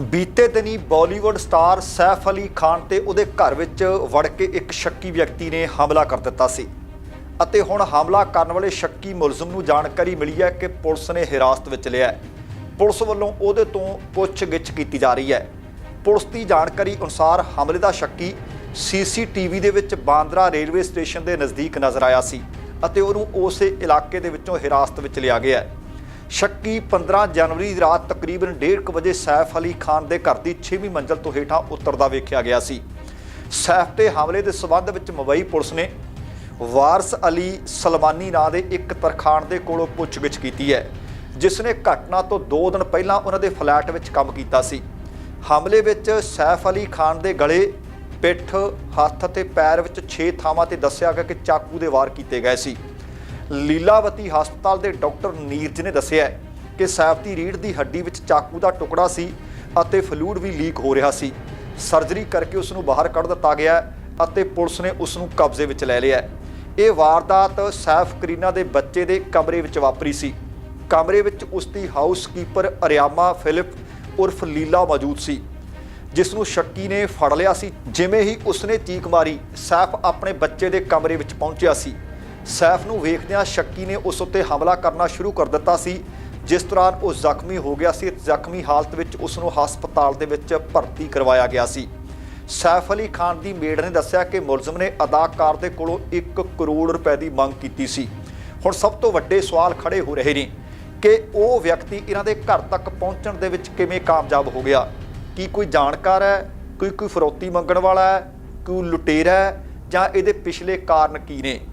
ਬੀਤੇ ਦਿਨੀ ਬਾਲੀਵੁੱਡ ਸਟਾਰ ਸੈਫ ਅਲੀ ਖਾਨ ਤੇ ਉਹਦੇ ਘਰ ਵਿੱਚ ਵੜ ਕੇ ਇੱਕ ਸ਼ੱਕੀ ਵਿਅਕਤੀ ਨੇ ਹਮਲਾ ਕਰ ਦਿੱਤਾ ਸੀ। ਅਤੇ ਹੁਣ ਹਮਲਾ ਕਰਨ ਵਾਲੇ ਸ਼ੱਕੀ ਮੁਲਜ਼ਮ ਨੂੰ ਜਾਣਕਾਰੀ ਮਿਲੀ ਹੈ ਕਿ ਪੁਲਿਸ ਨੇ ਹਿਰਾਸਤ ਵਿੱਚ ਲਿਆ ਹੈ। ਪੁਲਿਸ ਵੱਲੋਂ ਉਹਦੇ ਤੋਂ ਪੁੱਛਗਿੱਛ ਕੀਤੀ ਜਾ ਰਹੀ ਹੈ। ਪੁਲਿਸ ਦੀ ਜਾਣਕਾਰੀ ਅਨੁਸਾਰ ਹਮਲੇ ਦਾ ਸ਼ੱਕੀ ਸੀਸੀਟੀਵੀ ਦੇ ਵਿੱਚ ਬਾਂਦਰਾ ਰੇਲਵੇ ਸਟੇਸ਼ਨ ਦੇ ਨਜ਼ਦੀਕ ਨਜ਼ਰ ਆਇਆ ਸੀ ਅਤੇ ਉਹਨੂੰ ਉਸੇ ਇਲਾਕੇ ਦੇ ਵਿੱਚੋਂ ਹਿਰਾਸਤ ਵਿੱਚ ਲਿਆ ਗਿਆ ਹੈ। ਸ਼ੱਕੀ 15 ਜਨਵਰੀ ਦੀ ਰਾਤ ਤਕਰੀਬਨ 1:30 ਵਜੇ ਸੈਫ ਅਲੀ ਖਾਨ ਦੇ ਘਰ ਦੀ 6ਵੀਂ ਮੰਜ਼ਲ ਤੋਂ ਹੇਠਾਂ ਉਤਰਦਾ ਵੇਖਿਆ ਗਿਆ ਸੀ। ਸੈਫ ਤੇ ਹਮਲੇ ਦੇ ਸਬੰਧ ਵਿੱਚ ਮੁੰਬਈ ਪੁਲਿਸ ਨੇ ਵਾਰਸ ਅਲੀ ਸਲਮਾਨੀ ਨਾਂ ਦੇ ਇੱਕ ਤਰਖਾਣ ਦੇ ਕੋਲੋਂ ਪੁੱਛਗਿੱਛ ਕੀਤੀ ਹੈ, ਜਿਸ ਨੇ ਘਟਨਾ ਤੋਂ 2 ਦਿਨ ਪਹਿਲਾਂ ਉਹਨਾਂ ਦੇ ਫਲੈਟ ਵਿੱਚ ਕੰਮ ਕੀਤਾ ਸੀ। ਹਮਲੇ ਵਿੱਚ ਸੈਫ ਅਲੀ ਖਾਨ ਦੇ ਗਲੇ, ਪਿੱਠ, ਹੱਥ ਅਤੇ ਪੈਰ ਵਿੱਚ 6 ਥਾਵਾਂ ਤੇ ਦੱਸਿਆ ਗਿਆ ਕਿ ਚਾਕੂ ਦੇ ਵਾਰ ਕੀਤੇ ਗਏ ਸੀ। ਲੀਲਾਵਤੀ ਹਸਪਤਾਲ ਦੇ ਡਾਕਟਰ ਨੀਰਜ ਨੇ ਦੱਸਿਆ ਕਿ ਸੈਫ ਦੀ ਰੀੜ੍ਹ ਦੀ ਹੱਡੀ ਵਿੱਚ ਚਾਕੂ ਦਾ ਟੁਕੜਾ ਸੀ ਅਤੇ ਫਲੂਇਡ ਵੀ ਲੀਕ ਹੋ ਰਿਹਾ ਸੀ। ਸਰਜਰੀ ਕਰਕੇ ਉਸ ਨੂੰ ਬਾਹਰ ਕੱਢ ਦਿੱਤਾ ਗਿਆ ਅਤੇ ਪੁਲਿਸ ਨੇ ਉਸ ਨੂੰ ਕਬਜ਼ੇ ਵਿੱਚ ਲੈ ਲਿਆ ਇਹ ਵਾਰਦਾਤ ਸੈਫ ਕਰੀਨਾ ਦੇ ਬੱਚੇ ਦੇ ਕਮਰੇ ਵਿੱਚ ਵਾਪਰੀ ਸੀ। ਕਮਰੇ ਵਿੱਚ ਉਸ ਦੀ ਹਾਊਸਕੀਪਰ ਅਰਿਆਮਾ ਫਿਲਿਪ ਉਰਫ ਲੀਲਾ ਮੌਜੂਦ ਸੀ, ਜਿਸ ਨੂੰ ਸ਼ੱਕੀ ਨੇ ਫੜ ਲਿਆ ਸੀ। ਜਿਵੇਂ ਹੀ ਉਸਨੇ ਚੀਕ ਮਾਰੀ, ਸੈਫ ਆਪਣੇ ਬੱਚੇ ਦੇ ਕਮਰੇ ਵਿੱਚ ਪਹੁੰਚਿਆ ਸੀ। ਸੈਫ ਨੂੰ ਵੇਖਦਿਆਂ ਸ਼ੱਕੀ ਨੇ ਉਸ ਉੱਤੇ ਹਮਲਾ ਕਰਨਾ ਸ਼ੁਰੂ ਕਰ ਦਿੱਤਾ ਸੀ, ਜਿਸ ਦੌਰਾਨ ਉਹ ਜ਼ਖਮੀ ਹੋ ਗਿਆ ਸੀ ਜ਼ਖਮੀ ਹਾਲਤ ਵਿੱਚ ਉਸ ਨੂੰ ਹਸਪਤਾਲ ਦੇ ਵਿੱਚ ਭਰਤੀ ਕਰਵਾਇਆ ਗਿਆ ਸੀ। ਸੈਫ ਅਲੀ ਖਾਨ ਦੀ ਮੇੜ ਨੇ ਦੱਸਿਆ ਕਿ ਮੁਲਜ਼ਮ ਨੇ ਅਦਾਕਾਰ ਦੇ ਕੋਲੋਂ 1 ਕਰੋੜ ਰੁਪਏ ਦੀ ਮੰਗ ਕੀਤੀ ਸੀ। ਹੁਣ ਸਭ ਤੋਂ ਵੱਡੇ ਸਵਾਲ ਖੜੇ ਹੋ ਰਹੇ ਨੇ ਕਿ ਉਹ ਵਿਅਕਤੀ ਇਹਨਾਂ ਦੇ ਘਰ ਤੱਕ ਪਹੁੰਚਣ ਦੇ ਵਿੱਚ ਕਿਵੇਂ ਕਾਮਯਾਬ ਹੋ ਗਿਆ? ਕੀ ਕੋਈ ਜਾਣਕਾਰ ਹੈ? ਕੋਈ ਕੋਈ ਫਰੋਤੀ ਮੰਗਣ ਵਾਲਾ ਹੈ? ਕੋਈ ਲੁਟੇਰਾ ਹੈ? ਜਾਂ ਇਹਦੇ ਪਿਛਲੇ ਕਾਰਨ ਕੀ ਨੇ?